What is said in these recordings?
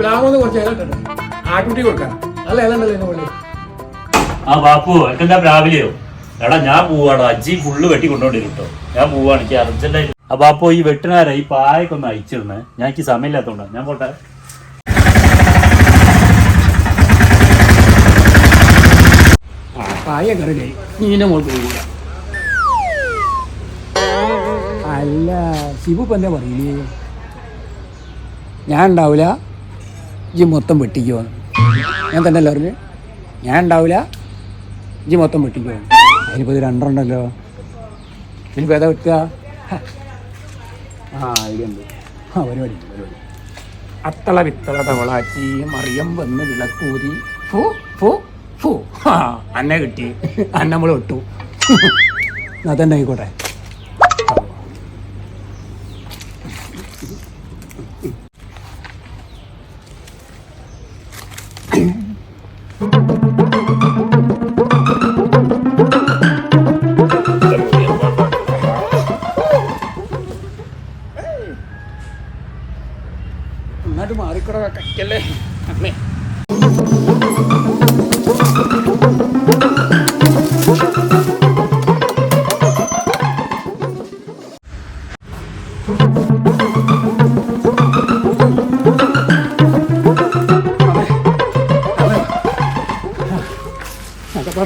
കുറച്ച് ആട്ടുകുട്ടി നല്ല ആ ബാപ്പു എനിക്കെന്താ രാവിലെയോ? എടാ ഞാൻ പോവാടാ. അജ്ജി ഫുള്ള് വെട്ടി കൊണ്ടോണ്ടിരും കേട്ടോ ഞാൻ പോവാണ്. എനിക്ക് അർജന്റായിട്ട് ആ ബാപ്പു ഈ വെട്ടിനാരാ ഈ പായൊക്കെ ഒന്ന് അയച്ചിരുന്നേ ഞാൻ എനിക്ക് സമയമില്ലാത്തോണ്ടാ. ഞാൻ പോട്ടെ. ആ പായ കറിയായി നീന്റെ മോൾക്ക് പോകൂല അല്ല ശിവു ഇപ്പൊ എന്താ പറയില്ലേ ഞാൻ ഉണ്ടാവില്ല ഇജ്ജ് മൊത്തം വെട്ടിക്കോ. ഞാൻ തന്നെ അല്ല പറഞ്ഞു? ഞാൻ ഉണ്ടാവില്ല ഇജി മൊത്തം വെട്ടിക്കോ. അതിനിപ്പോൾ ഇത് രണ്ടെണ്ണല്ലോ. ഇനിയിപ്പോൾ ഏതാ വെട്ടുക? ആ ഉണ്ട്. ആ പരിപാടി പരിപാടി. അത്തള വിത്തള തവളാച്ചി മറിയം വന്ന് വിളക്കൂതി ഫോ ഫോ ഫോ. ആ അന്നെ കിട്ടി. അന്നമ്മൾ വിട്ടു. അതന്നെ ആയിക്കോട്ടെ. എന്നിട്ട് മാറിക്കൂടെ കക്കല്ലേ അമ്മേ.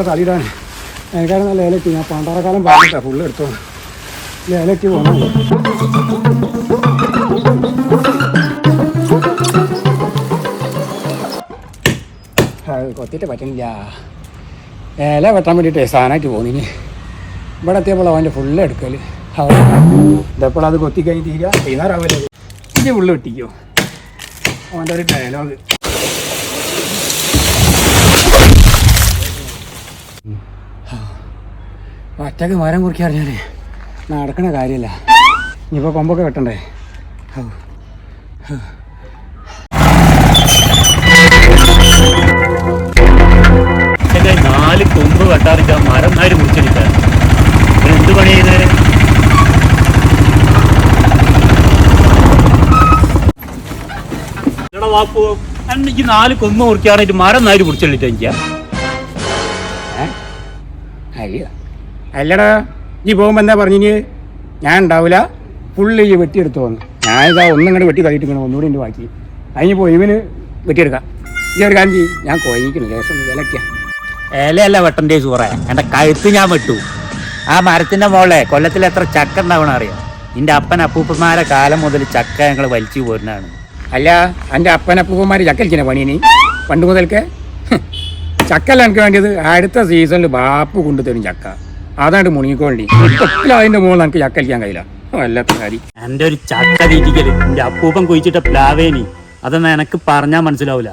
അതൊക്കെ തടിയിടാൻ എനിക്കാരും നല്ല ഏലക്കി ഞാൻ പണ്ടാറക്കാലം പറഞ്ഞിട്ടാ ഫുള്ള് എടുത്തോ ഏലക്കി പോകണം കൊത്തിട്ട് പറ്റുന്നില്ല ഏല വെട്ടാൻ വേണ്ടിയിട്ട് സാധനമായിട്ട് പോകുന്നിനി ഇവിടെ എത്തിയപ്പോൾ അവന്റെ ഫുള്ള് എടുക്കൽ ഇതെപ്പോൾ അത് കൊത്തി കഴിഞ്ഞ് തീരുക. തീരാറാവില്ല ഇത് ഫുള്ള് വെട്ടിക്കോ. അവന്റെ ഒരു ഡയലോഗ് ഒറ്റയ്ക്ക് മരം കുറിക്കാൻ അറിഞ്ഞാലേ നടക്കണ കാര്യമല്ല ഇനിയിപ്പോൾ കൊമ്പൊക്കെ വെട്ടണ്ടേ. നാല് കൊമ്പ് വെട്ടാറിക്കാൻ മരം നാല് മുറിച്ചെടുക്കാൻ. എന്ത് പണി ചെയ്തേ? വാപ്പു എനിക്ക് നാല് കൊമ്പ് മുറിക്കാനായിട്ട് മരം എനിക്ക് ഏ? അയ്യോ. അല്ലടാ ഈ പോകുമ്പോൾ എന്താ പറഞ്ഞു ഞാൻ ഉണ്ടാവില്ല പുള്ളി ഈ വെട്ടിയെടുത്തു വന്നു. ഞാനിതാ ഒന്നും ഇങ്ങോട്ട് വെട്ടി തള്ളിയിട്ടിരിക്കണം ഒന്നുകൂടി എന്റെ ബാക്കി. അതിന് പോയി ഇവന് വെട്ടിയെടുക്കാം. ഇനി ഒരു കാര്യം ചെയ്യും. ഞാൻ കോയിക്കുന്നു ലേശം വിലക്കാം ഇലയല്ല വെട്ടന്റെ സൂറ എന്റെ കഴുത്ത് ഞാൻ വെട്ടു. ആ മരത്തിന്റെ മോളെ കൊല്ലത്തിൽ എത്ര ചക്ക ഉണ്ടാവണം അറിയാം? നിന്റെ അപ്പൻ അപ്പൂപ്പന്മാരെ കാലം മുതൽ ചക്ക ഞങ്ങൾ വലിച്ചു പോരുന്നതാണ്. അല്ല എന്റെ അപ്പനപ്പൂപ്പന്മാർ ചക്കലിക്കുന്ന പണി നീ? പണ്ട് മുതൽക്ക്? ചക്കല്ല എനിക്ക് വേണ്ടിയത്? അടുത്ത സീസണിൽ ബാപ്പ് കൊണ്ടുതരും ചക്ക. അതാണ്ട് മുണിക്കോണ്ടി ഇപ്പം അതിന്റെ മുകളിൽ നമുക്ക് ചക്ക കഴിക്കാൻ കഴിയില്ല. വല്ലാത്ത കാര്യം. എന്റെ ഒരു ചക്ക തീറ്റിക്കൽ എന്റെ അപ്പൂപ്പൻ കുഴിച്ചിട്ട പ്ലാവേനി അതൊന്നും എനക്ക് പറഞ്ഞാൽ മനസ്സിലാവില്ല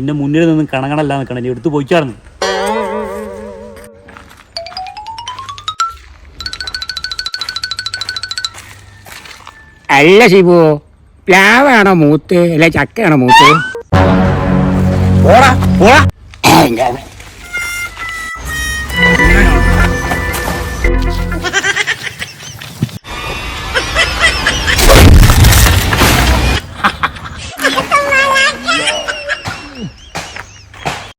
ഇന്നെ മുന്നിൽ നിന്ന് കണങ്ങണല്ല നിൽക്കണം എടുത്തു പോയിക്കാർന്നു. അല്ല ശിവു പ്ലാവാണോ മൂത്ത്? അല്ലെ ചക്കയാണോ മൂത്ത്? പോടാ പോടാ. Hèn ra